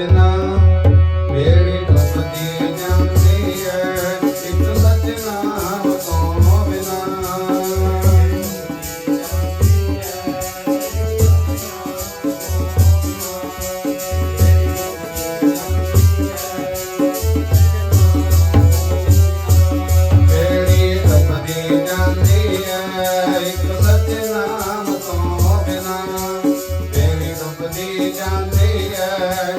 ਸਜਣਾ ਮੇਰੀ ਟੁੱਟਦੀ ਜਾਂਦੀ ਹੈ ਇੱਕ ਸਜਣਾ ਤੋਂ ਬਿਨਾ। ਮੇਰੀ ਟੁੱਟਦੀ ਜਾਂਦੀ ਹੈ ਇੱਕ ਸਜਣਾ ਤੋਂ ਬਿਨਾ। ਮੇਰੀ ਟੁੱਟਦੀ ਜਾਂਦੀ ਹੈ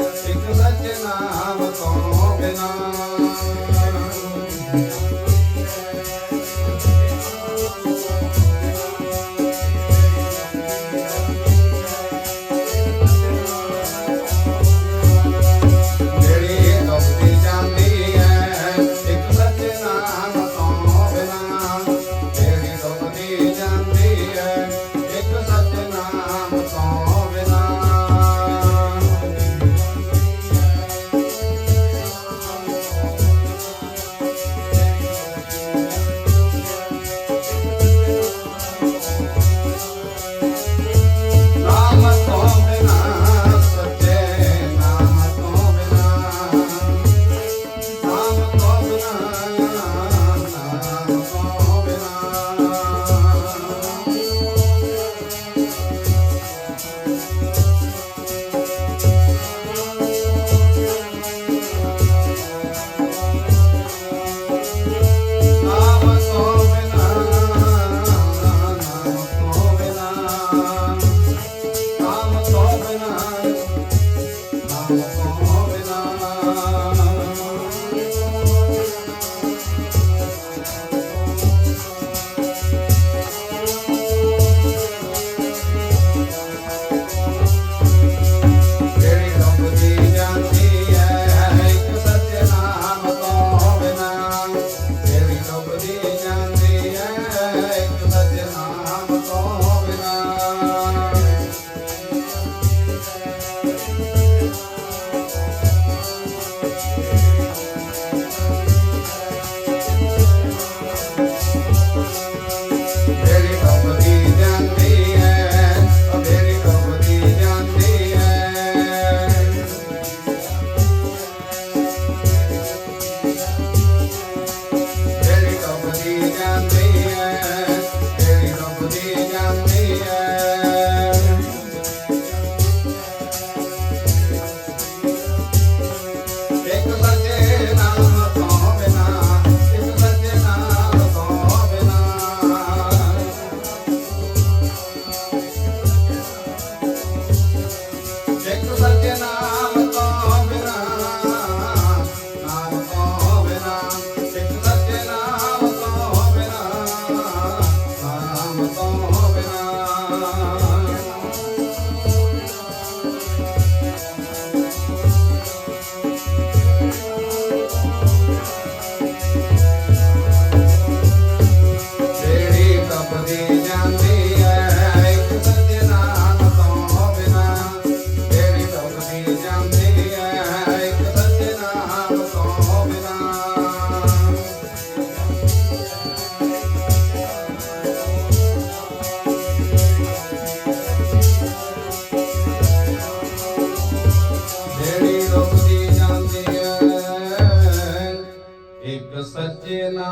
না